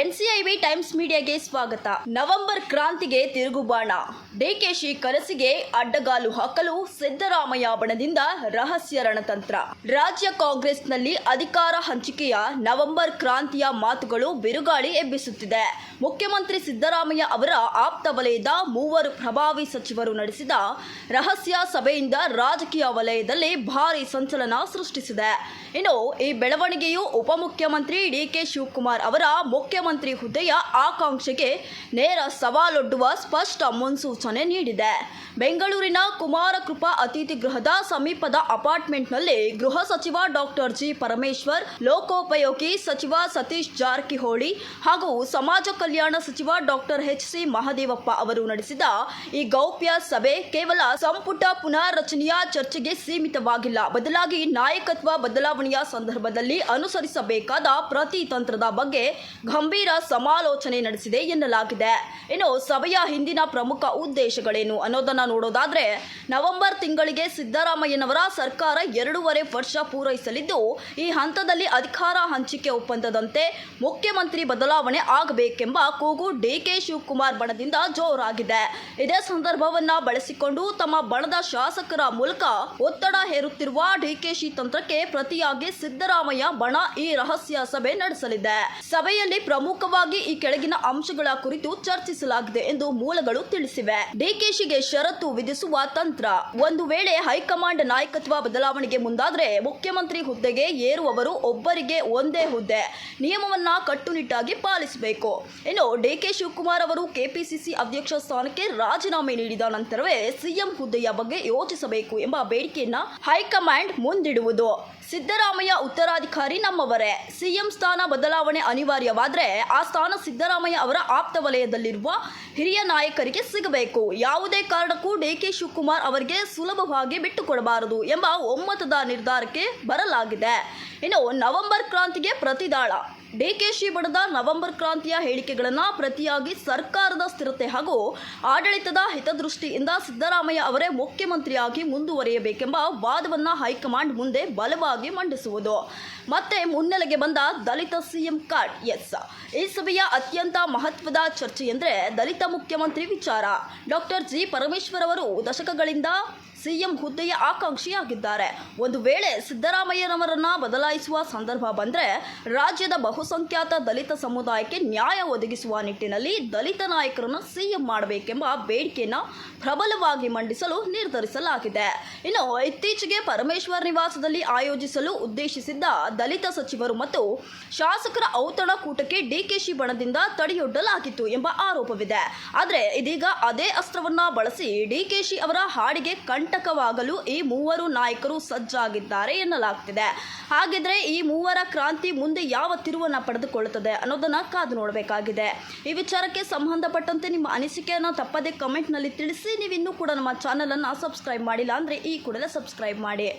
ಎನ್ಸಿಐವಿ times ಮೀಡಿಯಾಗೆ ಸ್ವಾಗತ. November ಕ್ರಾಂತಿಗೆ ತಿರುಗುಬಾಣ. ಡಿಕೆಶಿ ಕನಸಿಗೆ ಅಡ್ಡಗಾಲು ಹಾಕಲು ಸಿದ್ದರಾಮಯ್ಯ ಬಣದಿಂದ ರಹಸ್ಯ ರಣತಂತ್ರ. ರಾಜ್ಯ ಕಾಂಗ್ರೆಸ್ನಲ್ಲಿ ಅಧಿಕಾರ ಹಂಚಿಕೆಯ ನವೆಂಬರ್ ಕ್ರಾಂತಿಯ ಮಾತುಗಳು ಬಿರುಗಾಳಿ ಎಬ್ಬಿಸುತ್ತಿದೆ. ಮುಖ್ಯಮಂತ್ರಿ ಸಿದ್ದರಾಮಯ್ಯ ಅವರ ಆಪ್ತ ವಲಯದ ಮೂವರು ಪ್ರಭಾವಿ ಸಚಿವರು ನಡೆಸಿದ ರಹಸ್ಯ ಸಭೆಯಿಂದ ರಾಜಕೀಯ ವಲಯದಲ್ಲಿ ಭಾರಿ ಸಂಚಲನ ಸೃಷ್ಟಿಸಿದೆ. ಇನ್ನು ಈ ಬೆಳವಣಿಗೆಯು ಉಪಮುಖ್ಯಮಂತ್ರಿ ಡಿಕೆ ಶಿವಕುಮಾರ್ ಅವರ ಮುಖ್ಯಮಂತ್ರಿ ಹುದ್ದೆಯ ಆಕಾಂಕ್ಷೆಗೆ ನೇರ ಸವಾಲೊಡ್ಡುವ ಸ್ಪಷ್ಟ ಮುನ್ಸೂಚನೆ ನೀಡಿದೆ. ಬೆಂಗಳೂರಿನ ಕುಮಾರಕೃಪಾ ಅತಿಥಿ ಗೃಹದ ಸಮೀಪದ ಅಪಾರ್ಟ್ಮೆಂಟ್ನಲ್ಲಿ ಗೃಹ ಸಚಿವ ಡಾಕ್ಟರ್ ಜಿ ಪರಮೇಶ್ವರ್, ಲೋಕೋಪಯೋಗಿ ಸಚಿವ ಸತೀಶ್ ಜಾರಕಿಹೊಳಿ ಹಾಗೂ ಸಮಾಜ ಕಲ್ಯಾಣ ಸಚಿವ ಡಾಕ್ಟರ್ ಎಚ್ ಸಿ ಮಹದೇವಪ್ಪ ಅವರು ನಡೆಸಿದ ಈ ಗೌಪ್ಯ ಸಭೆ ಕೇವಲ ಸಂಪುಟ ಪುನಾರಚನೆಯ ಚರ್ಚೆಗೆ ಸೀಮಿತವಾಗಿಲ್ಲ. ಬದಲಾಗಿ ನಾಯಕತ್ವ ಬದಲಾವಣೆಯ ಸಂದರ್ಭದಲ್ಲಿ ಅನುಸರಿಸಬೇಕಾದ ಪ್ರತಿ ತಂತ್ರದ ಬಗ್ಗೆ ಗಂಭೀರ ಸಮಾಲೋಚನೆ ನಡೆಸಿದೆ ಎನ್ನಲಾಗಿದೆ. ಇನ್ನು ಸಭೆಯ ಹಿಂದಿನ ಪ್ರಮುಖ ಉದ್ದೇಶಗಳೇನು ಅನ್ನೋದನ್ನ ನೋಡೋದಾದ್ರೆ, ನವೆಂಬರ್ ತಿಂಗಳಿಗೆ ಸಿದ್ದರಾಮಯ್ಯನವರ ಸರ್ಕಾರ ಎರಡೂವರೆ ವರ್ಷ ಪೂರೈಸಲಿದ್ದು, ಈ ಹಂತದಲ್ಲಿ ಅಧಿಕಾರ ಹಂಚಿಕೆ ಒಪ್ಪಂದದಂತೆ ಮುಖ್ಯಮಂತ್ರಿ ಬದಲಾವಣೆ ಆಗಬೇಕೆಂಬ ಕೂಗು ಡಿಕೆ ಶಿವಕುಮಾರ್ ಬಣದಿಂದ ಜೋರಾಗಿದೆ. ಇದೇ ಸಂದರ್ಭವನ್ನ ಬಳಸಿಕೊಂಡು ತಮ್ಮ ಬಣದ ಶಾಸಕರ ಮೂಲಕ ಒತ್ತಡ ಹೇರುತ್ತಿರುವ ಡಿಕೆಶಿ ತಂತ್ರಕ್ಕೆ ಪ್ರತಿಯಾಗಿ ಸಿದ್ದರಾಮಯ್ಯ ಬಣ ಈ ರಹಸ್ಯ ಸಭೆ ನಡೆಸಲಿದೆ. ಸಭೆಯಲ್ಲಿ ಪ್ರಮುಖವಾಗಿ ಈ ಕೆಳಗಿನ ಅಂಶಗಳ ಕುರಿತು ಚರ್ಚಿಸಲಾಗಿದೆ ಎಂದು ಮೂಲಗಳು ತಿಳಿಸಿವೆ. ಡಿಕೆಶಿಗೆ ಷರತ್ತು ವಿಧಿಸುವ ತಂತ್ರ. ಒಂದು ವೇಳೆ ಹೈಕಮಾಂಡ್ ನಾಯಕತ್ವ ಬದಲಾವಣೆಗೆ ಮುಂದಾದ್ರೆ ಮುಖ್ಯಮಂತ್ರಿ ಹುದ್ದೆಗೆ ಏರುವವರು ಒಬ್ಬರಿಗೆ ಒಂದೇ ಹುದ್ದೆ. ನಿಯಮವನ್ನ ಕಟ್ಟುನಿಟ್ಟಾಗಿ ಪಾಲಿಸಬೇಕು. ಇನ್ನು ಡಿಕೆ ಶಿವಕುಮಾರ್ ಅವರು ಕೆಪಿಸಿಸಿ ಅಧ್ಯಕ್ಷ ಸ್ಥಾನಕ್ಕೆ ರಾಜೀನಾಮೆ ನೀಡಿದ ನಂತರವೇ ಸಿಎಂ ಹುದ್ದೆಯ ಬಗ್ಗೆ ಯೋಚಿಸಬೇಕು ಎಂಬ ಬೇಡಿಕೆಯನ್ನ ಹೈಕಮಾಂಡ್ ಮುಂದಿಡುವುದು. ಸಿದ್ದರಾಮಯ್ಯ ಉತ್ತರಾಧಿಕಾರಿ ನಮ್ಮವರೇ. ಸಿಎಂ ಸ್ಥಾನ ಬದಲಾವಣೆ ಅನಿವಾರ್ಯವಾದರೆ ಆ ಸ್ಥಾನ ಸಿದ್ದರಾಮಯ್ಯ ಅವರ ಆಪ್ತ ವಲಯದಲ್ಲಿರುವ ಹಿರಿಯ ನಾಯಕರಿಗೆ ಸಿಗಬೇಕು. ಯಾವುದೇ ಕಾರಣಕ್ಕೂ ಡಿಕೆ ಶಿವಕುಮಾರ್ ಅವರಿಗೆ ಸುಲಭವಾಗಿ ಬಿಟ್ಟುಕೊಡಬಾರದು ಎಂಬ ಒಮ್ಮತದ ನಿರ್ಧಾರಕ್ಕೆ ಬರಲಾಗಿದೆ. ಇನ್ನು ನವೆಂಬರ್ ಕ್ರಾಂತಿಗೆ ಪ್ರತಿದಾಳ. ಡಿಕೆಶಿ ಬಡದ ನವೆಂಬರ್ ಕ್ರಾಂತಿಯ ಹೇಳಿಕೆಗಳನ್ನು ಪ್ರತಿಯಾಗಿ ಸರ್ಕಾರದ ಸ್ಥಿರತೆ ಹಾಗೂ ಆಡಳಿತದ ಹಿತದೃಷ್ಟಿಯಿಂದ ಸಿದ್ದರಾಮಯ್ಯ ಅವರೇ ಮುಖ್ಯಮಂತ್ರಿಯಾಗಿ ಮುಂದುವರಿಯಬೇಕೆಂಬ ವಾದವನ್ನು ಹೈಕಮಾಂಡ್ ಮುಂದೆ ಬಲವಾಗಿ ಮಂಡಿಸುವುದು. ಮತ್ತೆ ಮುನ್ನೆಲೆಗೆ ಬಂದ ದಲಿತ ಸಿಎಂ ಕಾರ್ಡ್, ಎಸ್. ಈ ಸಭೆಯ ಅತ್ಯಂತ ಮಹತ್ವದ ಚರ್ಚೆ ಎಂದರೆ ದಲಿತ ಮುಖ್ಯಮಂತ್ರಿ ವಿಚಾರ. Doctor G. ಪರಮೇಶ್ವರ್ ಅವರು ದಶಕಗಳಿಂದ ಸಿಎಂ ಹುದ್ದೆಯ ಆಕಾಂಕ್ಷಿಯಾಗಿದ್ದಾರೆ. ಒಂದು ವೇಳೆ ಸಿದ್ದರಾಮಯ್ಯನವರನ್ನ ಬದಲಾಯಿಸುವ ಸಂದರ್ಭ ಬಂದರೆ ರಾಜ್ಯದ ಬಹುಸಂಖ್ಯಾತ ದಲಿತ ಸಮುದಾಯಕ್ಕೆ ನ್ಯಾಯ ಒದಗಿಸುವ ನಿಟ್ಟಿನಲ್ಲಿ ದಲಿತ ನಾಯಕರನ್ನು ಸಿಎಂ ಮಾಡಬೇಕೆಂಬ ಬೇಡಿಕೆಯನ್ನು ಪ್ರಬಲವಾಗಿ ಮಂಡಿಸಲು ನಿರ್ಧರಿಸಲಾಗಿದೆ. ಇನ್ನು ಇತ್ತೀಚೆಗೆ ಪರಮೇಶ್ವರ್ ನಿವಾಸದಲ್ಲಿ ಆಯೋಜಿಸಲು ಉದ್ದೇಶಿಸಿದ್ದ ದಲಿತ ಸಚಿವರು ಮತ್ತು ಶಾಸಕರ ಔತಣಕೂಟಕ್ಕೆ ಡಿಕೆಶಿ ಬಣದಿಂದ ತಡೆಯೊಡ್ಡಲಾಗಿತ್ತು ಎಂಬ ಆರೋಪವಿದೆ. ಆದರೆ ಇದೀಗ ಅದೇ ಅಸ್ತ್ರವನ್ನ ಬಳಸಿ ಡಿಕೆಶಿ ಅವರ ಹಾಡಿಗೆ ಕಂಟಕವಾಗಲು ಈ ಮೂವರು ನಾಯಕರು ಸಜ್ಜಾಗಿದ್ದಾರೆ ಎನ್ನಲಾಗ್ತಿದೆ. ಹಾಗಿದ್ರೆ ಈ ಮೂವರ ಕ್ರಾಂತಿ ಮುಂದೆ ಯಾವ ತಿರುವನ್ನ ಪಡೆದುಕೊಳ್ಳುತ್ತದೆ ಅನ್ನೋದನ್ನ ಕಾದು ನೋಡಬೇಕಾಗಿದೆ. ಈ ವಿಚಾರಕ್ಕೆ ಸಂಬಂಧಪಟ್ಟಂತೆ ನಿಮ್ಮ ಅನಿಸಿಕೆಯನ್ನು ತಪ್ಪದೆ ಕಮೆಂಟ್ನಲ್ಲಿ ತಿಳಿಸಿ. ನೀವು ಇನ್ನೂ ಕೂಡ ನಮ್ಮ ಚಾನಲನ್ನು ಸಬ್ಸ್ಕ್ರೈಬ್ ಮಾಡಿಲ್ಲ ಅಂದರೆ ಈ ಕೂಡಲೇ ಸಬ್ಸ್ಕ್ರೈಬ್ ಮಾಡಿ.